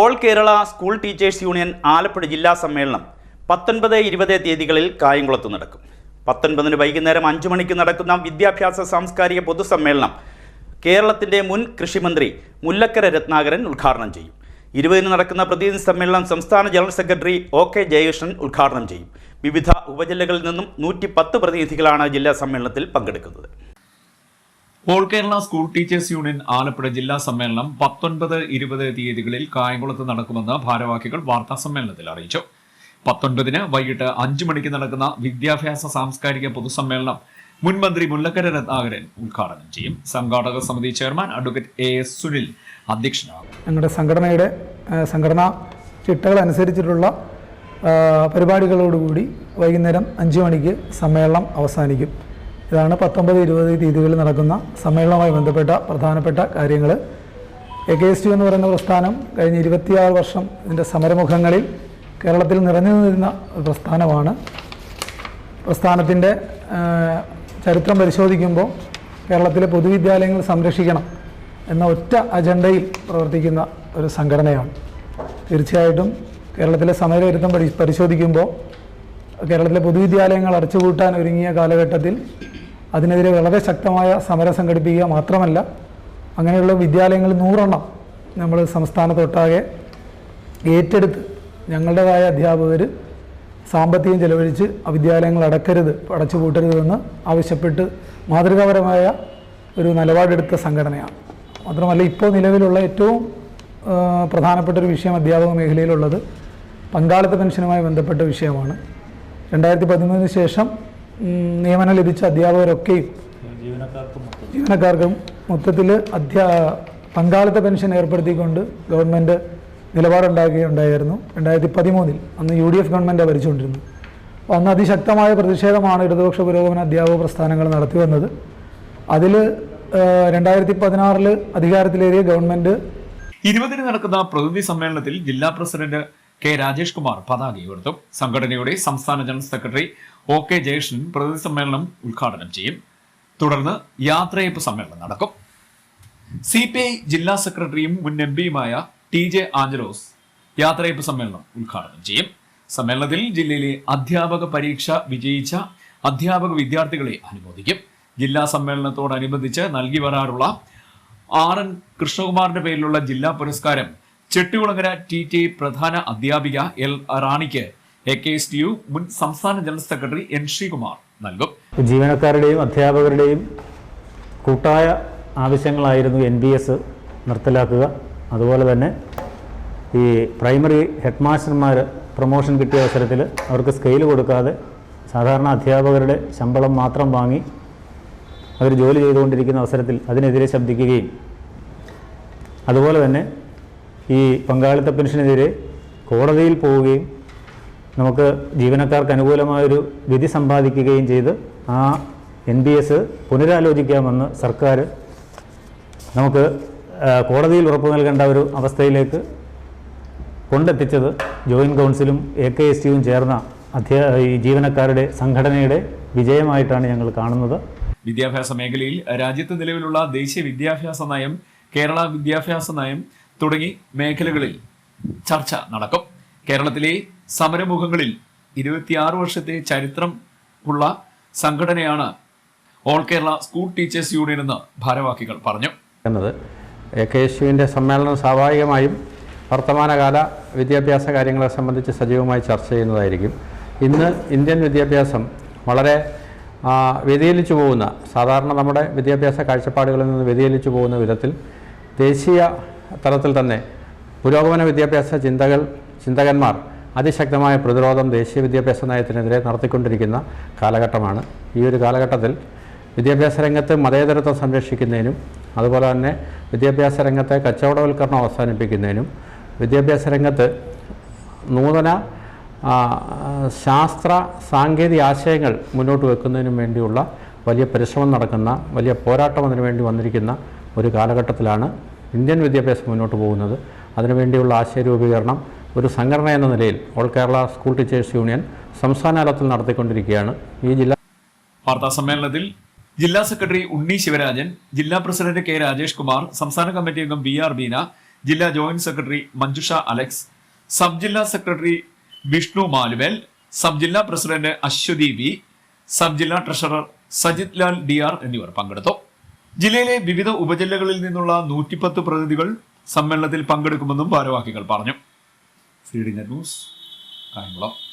All Kerala school teachers union Alappuzha ജില്ലാ സമ്മേളനം പത്തൊൻപത് ഇരുപത് തീയതികളിൽ കായംകുളത്ത് നടക്കും. പത്തൊൻപതിന് വൈകുന്നേരം അഞ്ചു മണിക്ക് നടക്കുന്ന വിദ്യാഭ്യാസ സാംസ്കാരിക പൊതുസമ്മേളനം കേരളത്തിന്റെ മുൻ കൃഷിമന്ത്രി മുല്ലക്കര രത്നാകരൻ ഉദ്ഘാടനം ചെയ്യും. ഇരുപതിന് നടക്കുന്ന പ്രതിനിധി സമ്മേളനം സംസ്ഥാന general secretary O K Jayakrishnan ഉദ്ഘാടനം ചെയ്യും. വിവിധ ഉപജില്ലകളിൽ നിന്നും നൂറ്റി പത്ത് പ്രതിനിധികളാണ് ജില്ലാ സമ്മേളനത്തിൽ പങ്കെടുക്കുന്നത്. All Kerala school teachers union Alappuzha ജില്ലാ സമ്മേളനം പത്തൊൻപത് ഇരുപത് തീയതികളിൽ കായംകുളത്ത് നടക്കുമെന്ന് ഭാരവാഹികൾ വാർത്താ സമ്മേളനത്തിൽ അറിയിച്ചു. പത്തൊൻപതിന് വൈകിട്ട് അഞ്ചു മണിക്ക് നടക്കുന്ന വിദ്യാഭ്യാസ സാംസ്കാരിക പൊതുസമ്മേളനം മുൻ മന്ത്രി മുല്ലക്കര രത്നാകരൻ ഉദ്ഘാടനം ചെയ്യും. സംഘാടക സമിതി chairman advocate A S Sunil അധ്യക്ഷനാകും. ഞങ്ങളുടെ സംഘടനയുടെ സംഘടനാ ചിട്ടകൾ അനുസരിച്ചിട്ടുള്ള പരിപാടികളോടുകൂടി വൈകുന്നേരം അഞ്ച് മണിക്ക് സമ്മേളനം അവസാനിക്കും. ഇതാണ് പത്തൊമ്പത് ഇരുപത് തീയതികളിൽ നടക്കുന്ന സമ്മേളനവുമായി ബന്ധപ്പെട്ട പ്രധാനപ്പെട്ട കാര്യങ്ങൾ എ കെ എസ് ടി എന്ന് പറയുന്ന പ്രസ്ഥാനം കഴിഞ്ഞ ഇരുപത്തിയാറ് വർഷം ഇതിന്റെ സമരമുഖങ്ങളിൽ കേരളത്തിൽ നിറഞ്ഞു നിന്നിരുന്ന പ്രസ്ഥാനമാണ്. പ്രസ്ഥാനത്തിന്റെ ചരിത്രം പരിശോധിക്കുമ്പോൾ കേരളത്തിലെ പൊതുവിദ്യാലയങ്ങൾ സംരക്ഷിക്കണം എന്ന ഒറ്റ അജണ്ടയിൽ പ്രവർത്തിക്കുന്ന ഒരു സംഘടനയാണ്. തീർച്ചയായിട്ടും കേരളത്തിലെ സമരവിരുദ്ധം പരിശോധിക്കുമ്പോൾ കേരളത്തിലെ പൊതുവിദ്യാലയങ്ങൾ അടച്ചുപൂട്ടാൻ ഒരുങ്ങിയ കാലഘട്ടത്തിൽ അതിനെതിരെ വളരെ ശക്തമായ സമരം സംഘടിപ്പിക്കുക മാത്രമല്ല അങ്ങനെയുള്ള വിദ്യാലയങ്ങൾ നൂറെണ്ണം നമ്മൾ സംസ്ഥാനത്തൊട്ടാകെ ഏറ്റെടുത്ത് ഞങ്ങളുടേതായ അധ്യാപകർ സാമ്പത്തികം ചെലവഴിച്ച് ആ വിദ്യാലയങ്ങൾ അടക്കരുത് അടച്ചുപൂട്ടരുതെന്ന് ആവശ്യപ്പെട്ട് മാതൃകാപരമായ ഒരു നിലപാടെടുത്ത സംഘടനയാണ്. മാത്രമല്ല ഇപ്പോൾ നിലവിലുള്ള ഏറ്റവും പ്രധാനപ്പെട്ട ഒരു വിഷയം അധ്യാപക മേഖലയിലുള്ളത് പങ്കാളിത്ത പെൻഷനുമായി ബന്ധപ്പെട്ട വിഷയമാണ്. രണ്ടായിരത്തി പതിമൂന്നിന് ശേഷം നിയമനം ലഭിച്ച അധ്യാപകരൊക്കെയും ജീവനക്കാർക്കും മൊത്തത്തിൽ അധ്യാ പങ്കാളിത്ത പെൻഷൻ ഏർപ്പെടുത്തിക്കൊണ്ട് ഗവൺമെന്റ് നിലപാടുണ്ടാക്കുകയുണ്ടായിരുന്നു രണ്ടായിരത്തി പതിമൂന്നിൽ അന്ന് യു ഡി എഫ് ഗവൺമെന്റ് ഭരിച്ചുകൊണ്ടിരുന്നു അപ്പോൾ അന്ന് അതിശക്തമായ പ്രതിഷേധമാണ് ഇടതുപക്ഷ പുരോഗമന അധ്യാപക പ്രസ്ഥാനങ്ങൾ നടത്തി വന്നത് അതിൽ രണ്ടായിരത്തി പതിനാറിൽ അധികാരത്തിലേറിയ ഗവൺമെന്റ് ഇരുപതിന് നടക്കുന്ന പ്രതിനിധി സമ്മേളനത്തിൽ ജില്ലാ പ്രസിഡന്റ് കെ രാജേഷ് കുമാർ പതാക ഉയർത്തും. സംഘടനയുടെ സംസ്ഥാന general secretary O K Jayakrishnan പ്രതിനിധി സമ്മേളനം ഉദ്ഘാടനം ചെയ്യും. തുടർന്ന് യാത്രയപ്പ് സമ്മേളനം നടക്കും. സി പി ഐ ജില്ലാ സെക്രട്ടറിയും മുൻ എം പിയുമായ ടി ജെ ആഞ്ചലോസ് യാത്രയപ്പ് സമ്മേളനം ഉദ്ഘാടനം ചെയ്യും. സമ്മേളനത്തിൽ ജില്ലയിലെ അധ്യാപക പരീക്ഷ വിജയിച്ച അധ്യാപക വിദ്യാർത്ഥികളെ അനുമോദിക്കും. ജില്ലാ സമ്മേളനത്തോടനുബന്ധിച്ച് നൽകി വരാറുള്ള ആർ എൻ കൃഷ്ണകുമാറിന്റെ പേരിലുള്ള ജില്ലാ പുരസ്കാരം ചെട്ടികുളങ്ങര ടി ടി പ്രധാന അധ്യാപിക എൽ റാണിക്ക് A K S T U മുൻ സംസ്ഥാന ജനറൽ സെക്രട്ടറി എൻ ശ്രീകുമാർ നൽകും. ജീവനക്കാരുടെയും അധ്യാപകരുടെയും കൂട്ടായ ആവശ്യങ്ങളായിരുന്നു എൻ ബി എസ് നിർത്തലാക്കുക. അതുപോലെ തന്നെ ഈ പ്രൈമറി ഹെഡ് മാസ്റ്റർമാർ പ്രൊമോഷൻ കിട്ടിയ അവസരത്തിൽ അവർക്ക് സ്കെയിൽ കൊടുക്കാതെ സാധാരണ അധ്യാപകരുടെ ശമ്പളം മാത്രം വാങ്ങി അവർ ജോലി ചെയ്തുകൊണ്ടിരിക്കുന്ന അവസരത്തിൽ അതിനെതിരെ ശബ്ദിക്കുകയും. അതുപോലെ തന്നെ ഈ പങ്കാളിത്ത പെൻഷനെതിരെ കോടതിയിൽ പോവുകയും നമുക്ക് ജീവനക്കാർക്ക് അനുകൂലമായൊരു വിധി സമ്പാദിക്കുകയും ചെയ്ത് ആ എൻ ബി എസ് പുനരാലോചിക്കാമെന്ന് സർക്കാർ നമുക്ക് കോടതിയിൽ ഉറപ്പ് നൽകേണ്ട ഒരു അവസ്ഥയിലേക്ക് കൊണ്ടെത്തിച്ചത് ജോയിന്റ് കൗൺസിലും എ കെ എസ് ടിയും ചേർന്ന അധ്യാ ഈ ജീവനക്കാരുടെ സംഘടനയുടെ വിജയമായിട്ടാണ് ഞങ്ങൾ കാണുന്നത്. വിദ്യാഭ്യാസ മേഖലയിൽ രാജ്യത്ത് നിലവിലുള്ള ദേശീയ വിദ്യാഭ്യാസ നയം കേരള വിദ്യാഭ്യാസ നയം തുടങ്ങി മേഖലകളിൽ ചർച്ച നടക്കും. കേരളത്തിലെ സമരമുഖങ്ങളിൽ ഇരുപത്തിയാറ് വർഷത്തെ ചരിത്രം ഉള്ള സംഘടനയാണ് all Kerala school teachers union എന്ന് ഭാരവാഹികൾ പറഞ്ഞു. എന്നത് എ കെ എസ് യുവിന്റെ സമ്മേളനം സ്വാഭാവികമായും വർത്തമാനകാല വിദ്യാഭ്യാസ കാര്യങ്ങളെ സംബന്ധിച്ച് സജീവമായി ചർച്ച ചെയ്യുന്നതായിരിക്കും. ഇന്ന് ഇന്ത്യൻ വിദ്യാഭ്യാസം വളരെ വ്യതിയലിച്ചു പോകുന്ന സാധാരണ നമ്മുടെ വിദ്യാഭ്യാസ കാഴ്ചപ്പാടുകളിൽ നിന്ന് വ്യതിയലിച്ചു പോകുന്ന വിധത്തിൽ ദേശീയ തലത്തിൽ തന്നെ പുരോഗമന വിദ്യാഭ്യാസ ചിന്തകൾ ചിന്തകന്മാർ അതിശക്തമായ പ്രതിരോധം ദേശീയ വിദ്യാഭ്യാസ നയത്തിനെതിരെ നടത്തിക്കൊണ്ടിരിക്കുന്ന കാലഘട്ടമാണ്. ഈ ഒരു കാലഘട്ടത്തിൽ വിദ്യാഭ്യാസ രംഗത്ത് മതേതരത്വം സംരക്ഷിക്കുന്നതിനും അതുപോലെ തന്നെ വിദ്യാഭ്യാസ രംഗത്തെ കച്ചവടവൽക്കരണം അവസാനിപ്പിക്കുന്നതിനും വിദ്യാഭ്യാസ രംഗത്ത് നൂതന ശാസ്ത്ര സാങ്കേതിക ആശയങ്ങൾ മുന്നോട്ട് വെക്കുന്നതിനും വേണ്ടിയുള്ള വലിയ പരിശ്രമം നടക്കുന്ന വലിയ പോരാട്ടം അതിനു വേണ്ടി വന്നിരിക്കുന്ന ഒരു കാലഘട്ടത്തിലാണ് ഇന്ത്യൻ വിദ്യാഭ്യാസം മുന്നോട്ട് പോകുന്നത്. അതിനുവേണ്ടിയുള്ള ആശയ രൂപീകരണം ഒരു സംഘടന എന്ന നിലയിൽ all Kerala school teachers union സംസ്ഥാനതലത്തിൽ നടത്തിക്കൊണ്ടിരിക്കുകയാണ്. ഈ ജില്ലാ വാർത്താ സമ്മേളനത്തിൽ ജില്ലാ സെക്രട്ടറി ഉണ്ണി ശിവരാജൻ ജില്ലാ പ്രസിഡന്റ് കെ രാജേഷ് കുമാർ സംസ്ഥാന കമ്മിറ്റി അംഗം ബി ആർ ബീന ജില്ലാ joint secretary Manjusha Alex sub ജില്ലാ സെക്രട്ടറി വിഷ്ണു മാലുവേൽ സബ് ജില്ലാ പ്രസിഡന്റ് അശ്വതി ബി സബ് ജില്ലാ treasurer Sajith Lal D R എന്നിവർ പങ്കെടുത്തു. ജില്ലയിലെ വിവിധ ഉപജില്ലകളിൽ നിന്നുള്ള നൂറ്റിപ്പത്ത് പ്രതിനിധികൾ സമ്മേളനത്തിൽ പങ്കെടുക്കുമെന്നും ഭാരവാഹികൾ പറഞ്ഞു. ന്യൂസ് കായംകുളം.